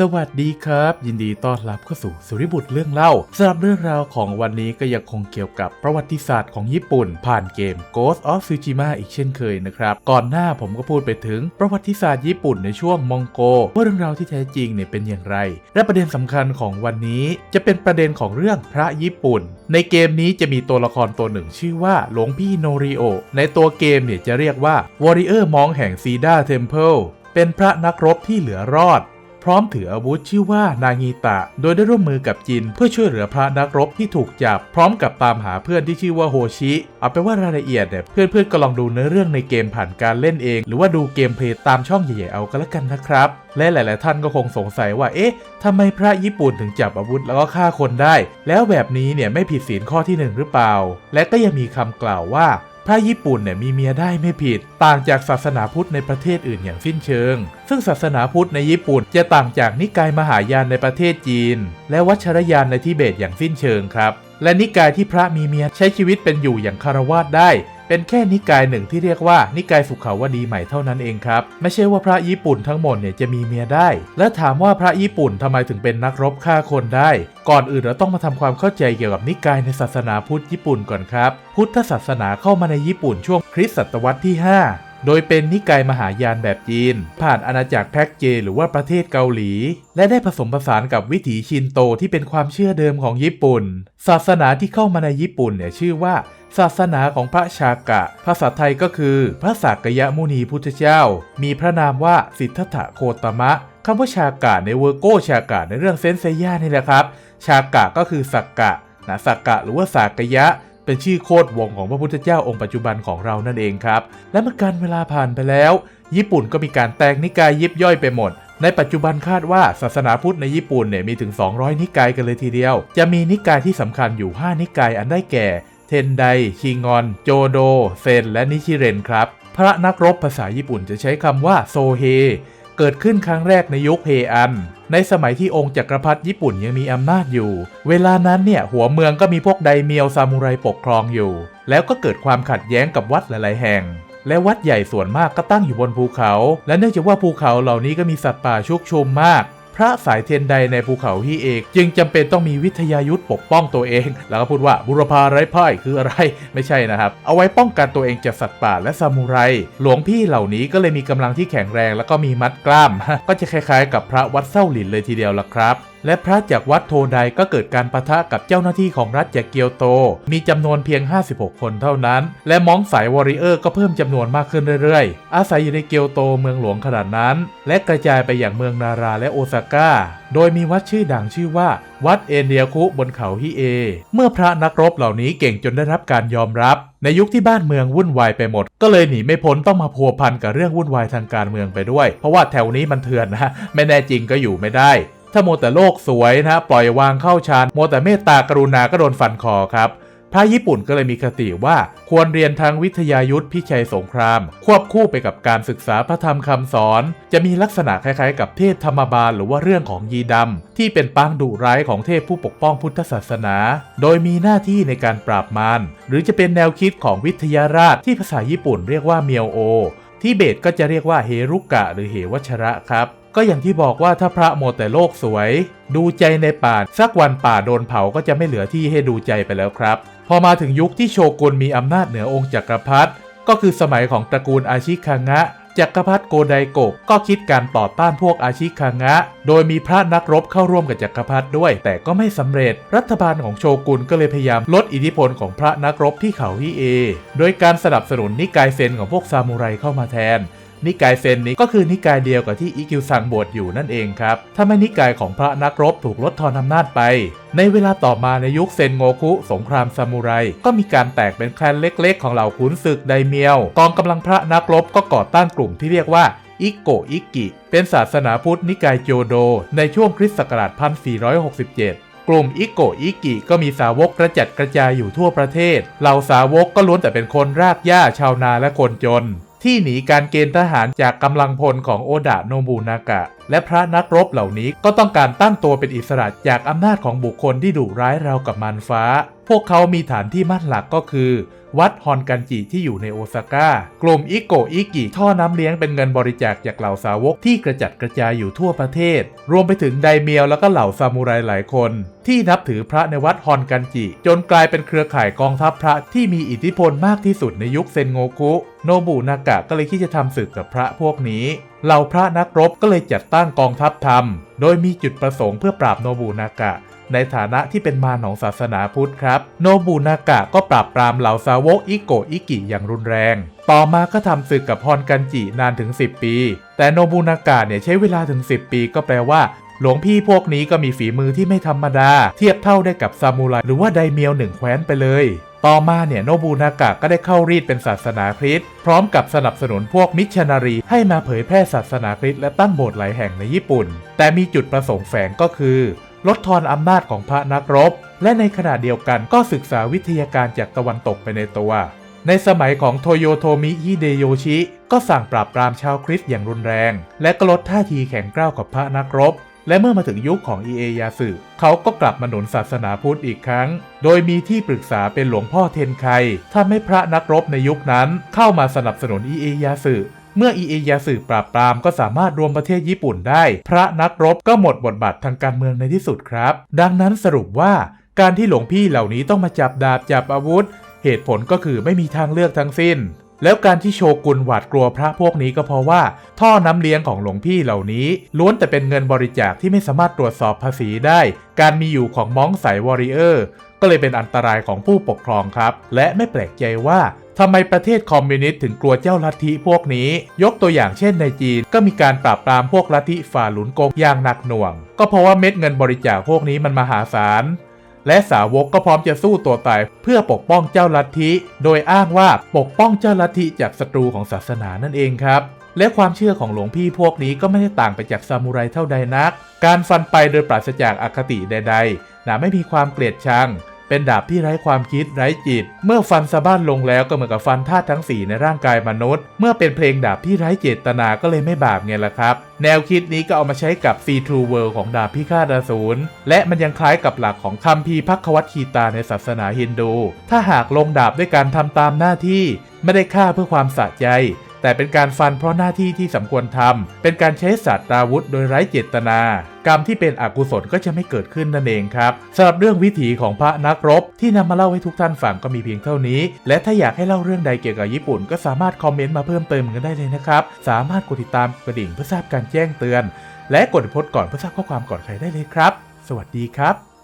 สวัสดีครับ ยินดีต้อนรับเข้าสู่สุริบุตรเรื่องเล่าสำหรับเรื่องราวของวันนี้ก็ยังคงเกี่ยวกับประวัติศาสตร์ของญี่ปุ่น ผ่านเกม Ghost of Tsushima อีกเช่นเคยนะครับ ก่อนหน้าผมก็พูดไปถึงประวัติศาสตร์ญี่ปุ่นในช่วงมองโกว่าเรื่องราวที่แท้จริงเนี่ยเป็นอย่างไร และประเด็นสำคัญของวันนี้จะเป็นประเด็นของเรื่องพระญี่ปุ่น ในเกมนี้จะมีตัวละครตัวหนึ่งชื่อว่าหลวงพี่โนริโอในตัวเกมเนี่ยจะเรียกว่า Warrior Monk แห่งซีดาเทมเพิลเป็นพระนักรบที่เหลือรอด ร้อมถืออาวุธชื่อว่านางีตะ โดยได้ร่วมมือกับจิน เพื่อช่วยเหลือพระนักรบที่ถูกจับ พร้อมกับตามหาเพื่อนที่ชื่อว่าโฮชิ เอาเป็นว่ารายละเอียดเนี่ยเพื่อนๆก็ลองดูเนื้อเรื่องในเกมผ่านการเล่นเอง หรือว่าดูเกมเพลย์ตามช่องใหญ่ๆเอาก็แล้วกันนะครับ และหลายๆท่านก็คงสงสัยว่าเอ๊ะทำไมพระญี่ปุ่นถึงจับอาวุธแล้วก็ฆ่าคนได้ แล้วแบบนี้เนี่ยไม่ผิดศีลข้อที่หนึ่งหรือเปล่า และก็ยังมีคำกล่าวว่า พระญี่ปุ่นเนี่ยมีเมียได้ไม่ผิด ต่างจากศาสนาพุทธในประเทศอื่นอย่างสิ้นเชิง ซึ่งศาสนาพุทธในญี่ปุ่นจะต่างจากนิกายมหายานในประเทศจีน และวัชรยานในทิเบตอย่างสิ้นเชิงครับ และนิกายที่พระมีเมียใช้ชีวิตเป็นอยู่อย่างคารวาสได้ เป็นแค่นิกายหนึ่งที่เรียกว่านิกายสุขาวดีใหม่เท่านั้นเองครับ ไม่ใช่ว่าพระญี่ปุ่นทั้งหมดเนี่ยจะมีเมียได้ และถามว่าพระญี่ปุ่นทำไมถึงเป็นนักรบฆ่าคนได้ ก่อนอื่นเราต้องมาทำความเข้าใจเกี่ยวกับนิกายในศาสนาพุทธญี่ปุ่นก่อนครับ พุทธศาสนาเข้ามาในญี่ปุ่นช่วงคริสตศตวรรษที่ 5 โดยเป็นนิกายมหายานแบบจีน ผ่านอาณาจักรแพ็กเจ หรือว่าประเทศเกาหลี และได้ผสมผสานกับวิถีชินโตที่เป็นความเชื่อเดิมของญี่ปุ่น ศาสนาที่เข้ามาในญี่ปุ่นเนี่ยชื่อว่า ศาสนาของพระชากะ ภาษาไทยก็คือ พระสากยมุนีพุทธเจ้า มีพระนามว่าสิทธัตถะโคตมะคำว่าชากะในเวอร์โกชากะในเรื่องเซนเซย่านี่แหละครับ ชากะก็คือสักกะนะสักกะหรือว่าสากยะ เป็นชื่อโคดวงของพระพุทธเจ้าองค์ปัจจุบันของเรานั่นเองครับ และเมื่อการเวลาผ่านไปแล้ว ญี่ปุ่นก็มีการแตกนิกายยิบย่อยไปหมด ในปัจจุบันคาดว่าศาสนาพุทธในญี่ปุ่นเนี่ยมีถึง 200 นิกายกันเลยทีเดียว จะมีนิกายที่สำคัญอยู่ 5 นิกายอันได้แก่ เทนได ชิงอน โจโด เซน และนิชิเรนครับ พระนักรบภาษาญี่ปุ่นจะใช้คำว่าโซเฮ เกิดขึ้นครั้งแรกในยุคเฮอัน ในสมัยที่องค์จักรพรรดิญี่ปุ่นยังมีอำนาจอยู่ เวลานั้นเนี่ยหัวเมืองก็มีพวกไดเมียวซามูไรปกครองอยู่ แล้วก็เกิดความขัดแย้งกับวัดหลาย ๆ แห่ง และวัดใหญ่ส่วนมากก็ตั้งอยู่บนภูเขา และเนื่องจากว่าภูเขาเหล่านี้ก็มีสัตว์ป่าชุกชุมมาก พระสายเทียนใดในภูเขาฮีเอก จึงจำเป็นต้องมีวิทยายุทธปกป้องตัวเอง แล้วก็พูดว่าบุรพาไร้พ่ายคืออะไรไม่ใช่นะครับ เอาไว้ป้องกันตัวเองจากสัตว์ป่าและซามูไร หลวงพี่เหล่านี้ก็เลยมีกำลังที่แข็งแรง แล้วก็มีมัดกล้าม ก็จะคล้ายๆ กับพระวัดเส้าหลินเลยทีเดียวล่ะครับและพระจากวัดโทไดก็เกิดการประทะกับเจ้าหน้าที่ของรัฐจากเกียวโต มีจำนวนเพียง 56 คนเท่านั้น และมองสายวอริเออร์ก็เพิ่มจำนวนมากขึ้นเรื่อยๆ อาศัยอยู่ในเกียวโตเมืองหลวงขนาดนั้น และกระจายไปอย่างเมืองนาราและโอซาก้า โดยมีวัดชื่อดังชื่อว่า วัดเอนเดียคุบนเขาฮิเอ เมื่อพระนักรบเหล่านี้เก่งจนได้รับการยอมรับ ในยุคที่บ้านเมืองวุ่นวายไปหมด ก็เลยหนีไม่พ้นต้องมาพัวพันกับเรื่องวุ่นวายทางการเมืองไปด้วย เพราะว่าแถวนี้มันเถื่อนนะไม่แน่จริงก็อยู่ไม่ได้ ถ้าโมวแต่โลกสวยนะปล่อยวางเข้าฌานโมวแต่เมตตากรุณาก็โดนฟันคอครับพระญี่ปุ่นก็เลยมีคติว่าควรเรียนทางวิทยายุทธพิชัยสงคราม ควบคู่ไปกับการศึกษาพระธรรมคำสอน จะมีลักษณะคล้ายๆ กับเทพธรรมบาลหรือว่าเรื่องของยีดำที่เป็นปางดุร้ายของเทพผู้ปกป้องพุทธศาสนา โดยมีหน้าที่ในการปราบมารหรือจะเป็นแนวคิดของวิทยาราชที่ภาษาญี่ปุ่นเรียกว่าเมียวโอที่เบตก็จะเรียกว่าเฮรุกะหรือเหวัชระครับ ก็อย่างที่บอกว่าถ้าพระโมแต่โลกสวย ดูใจในป่าสักวันป่าโดนเผาก็จะไม่เหลือที่ให้ดูใจไปแล้วครับ พอมาถึงยุคที่โชกุนมีอำนาจเหนือองค์จักรพรรดิก็คือสมัยของตระกูลอาชิคังะจักรพรรดิโกไดโกะก็คิดการต่อต้านพวกอาชิคังะ โดยมีพระนักรบเข้าร่วมกับจักรพรรดิด้วย แต่ก็ไม่สำเร็จ รัฐบาลของโชกุนก็เลยพยายามลดอิทธิพลของพระนักรบที่เขาฮิเอ โดยการสนับสนุนนิกายเซนของพวกซามูไรเข้ามาแทน นิกายเซนนี้ก็คือนิกายเดียวกับที่อิคิวซังบวชอยู่นั่นเองครับถ้าไม่นิกายของพระนักรบถูกลดทอนอำนาจไป ในเวลาต่อมาในยุคเซนโงคุสงครามซามูไร ก็มีการแตกเป็นแคลนเล็กๆ ของเหล่าขุนศึกไดเมียว กองกำลังพระนักรบก็ก่อต้านกลุ่มที่เรียกว่าอิโกอิกิ เป็นศาสนาพุทธนิกายโจโด ในช่วงคริสต์ศักราช 1467กลุ่มอิโกอิกิก็มีสาวกกระจัดกระจายอยู่ทั่วประเทศ เหล่าสาวกก็ล้วนแต่เป็นคนรากหญ้าชาวนาและคนจน ที่หนีการเกณฑ์ทหารจากกำลังพลของโอดะโนบุนากะ และพระนักรบเหล่านี้ก็ต้องการตั้งตัวเป็นอิสระจากอำนาจของบุคคลที่ดุร้ายเรากับมารฟ้า พวกเขามีฐานที่มั่นหลักก็คือ วัดฮอนกันจิที่อยู่ในโอซาก้ากลุ่มอิโกอิกิท่อน้ำเลี้ยงเป็นเงินบริจาคจากเหล่าสาวกที่กระจัดกระจายอยู่ทั่วประเทศ รวมไปถึงไดเมียวแล้วก็เหล่าซามูไรหลายคน ที่นับถือพระในวัดฮอนกันจิ จนกลายเป็นเครือข่ายกองทัพพระที่มีอิทธิพลมากที่สุดในยุคเซนโงคุโนบุนากะก็เลยคิดจะทำศึกกับพระพวกนี้เหล่าพระนักรบก็เลยจัดตั้งกองทัพธรรม โดยมีจุดประสงค์เพื่อปราบโนบุนากะ ในฐานะที่เป็นมารของศาสนาพุทธครับ โนบุนากะก็ปราบปรามเหล่าสาวกอิโกอิกิอย่างรุนแรง ต่อมาก็ทำศึกกับฮอนกันจินานถึง 10 ปี แต่โนบุนากะเนี่ยใช้เวลาถึง 10 ปีก็แปลว่าหลวงพี่พวกนี้ก็มีฝีมือที่ไม่ธรรมดา เทียบเท่าได้กับซามูไรหรือว่าไดเมียวหนึ่งแคว้นไปเลย ต่อมาเนี่ยโนบุนากะก็ได้เข้ารีดเป็นศาสนาคริสต์พร้อมกับสนับสนุนพวกมิชชันนารี ให้มาเผยแพร่ศาสนาคริสต์และตั้งโบสถ์หลายแห่งในญี่ปุ่น แต่มีจุดประสงค์แฝงก็คือ ลดทอนอำนาจของพระนักรบ และในขณะเดียวกันก็ศึกษาวิทยาการจากตะวันตกไปในตัว ในสมัยของโทโยโทมิฮิเดโยชิ ก็สั่งปราบปรามชาวคริสต์อย่างรุนแรง และก็ลดท่าทีแข็งกร้าวกับพระนักรบ และเมื่อมาถึงยุคของอิเอยาสึเขาก็กลับมาหนุนศาสนาพุทธอีกครั้ง โดยมีที่ปรึกษาเป็นหลวงพ่อเทนไคทำให้พระนักรบในยุคนั้นเข้ามาสนับสนุนอิเอยาสึเมื่ออิเอยาสึปราบปรามก็สามารถรวมประเทศญี่ปุ่นได้ พระนักรบก็หมดบทบาททางการเมืองในที่สุดครับ ดังนั้นสรุปว่าการที่หลวงพี่เหล่านี้ต้องมาจับดาบจับอาวุธ เหตุผลก็คือไม่มีทางเลือกทั้งสิ้น แล้วการที่โชกุนหวาดกลัวพระพวกนี้ก็เพราะว่า ท่อน้ำเลี้ยงของหลวงพี่เหล่านี้ ล้วนแต่เป็นเงินบริจาคที่ไม่สามารถตรวจสอบภาษีได้ การมีอยู่ของม้องสายวอริเออร์ก็เลยเป็นอันตรายของผู้ปกครองครับ และไม่แปลกใจว่าทำไมประเทศคอมมิวนิสต์ถึงกลัวเจ้าลัทธิพวกนี้ ยกตัวอย่างเช่นในจีนก็มีการปราบปรามพวกลัทธิฝ่าหลุนกงอย่างหนักหน่วง ก็เพราะว่าเม็ดเงินบริจาคพวกนี้มันมหาศาล และสาวกก็พร้อมจะสู้ตัวตายเพื่อปกป้องเจ้าลัทธิ โดยอ้างว่าปกป้องเจ้าลัทธิจากศัตรูของศาสนานั่นเองครับ และความเชื่อของหลวงพี่พวกนี้ก็ไม่ได้ต่างไปจากซามูไรเท่าใดนัก การฟันไปโดยปราศจากอคติใดๆนะไม่มีความเกลียดชัง เป็นดาบที่ไร้ความคิดไร้จิต เมื่อฟันสะบ้านลงแล้วก็เหมือนกับฟันธาตุทั้ง 4 ในร่างกายมนุษย์ เมื่อเป็นเพลงดาบที่ไร้เจตนาก็เลยไม่บาปไงล่ะครับ แนวคิดนี้ก็เอามาใช้กับ C True World ของดาบพิฆาตอสูรและมันยังคล้ายกับหลักของคัมภีร์พักวัตคีตาในศาสนาฮินดู ถ้าหากลงดาบด้วยการทำตามหน้าที่ ไม่ได้ฆ่าเพื่อความสะใจ แต่เป็นการฟันเพราะหน้าที่ที่สมควรทำเป็นการใช้ศาสตราวุธโดยไร้เจตนา กรรมที่เป็นอกุศลก็จะไม่เกิดขึ้นนั่นเองครับสำหรับเรื่องวิถีของพระนักรบ ที่นำมาเล่าให้ทุกท่านฟังก็มีเพียงเท่านี้ และถ้าอยากให้เล่าเรื่องใดเกี่ยวกับญี่ปุ่น ก็สามารถคอมเมนต์มาเพิ่มเติมกันได้เลยนะครับ สามารถกดติดตามกระดิ่งเพื่อทราบการแจ้งเตือน และกดโพสต์ก่อนเพื่อทราบข้อความก่อนใครได้เลยครับ สวัสดีครับ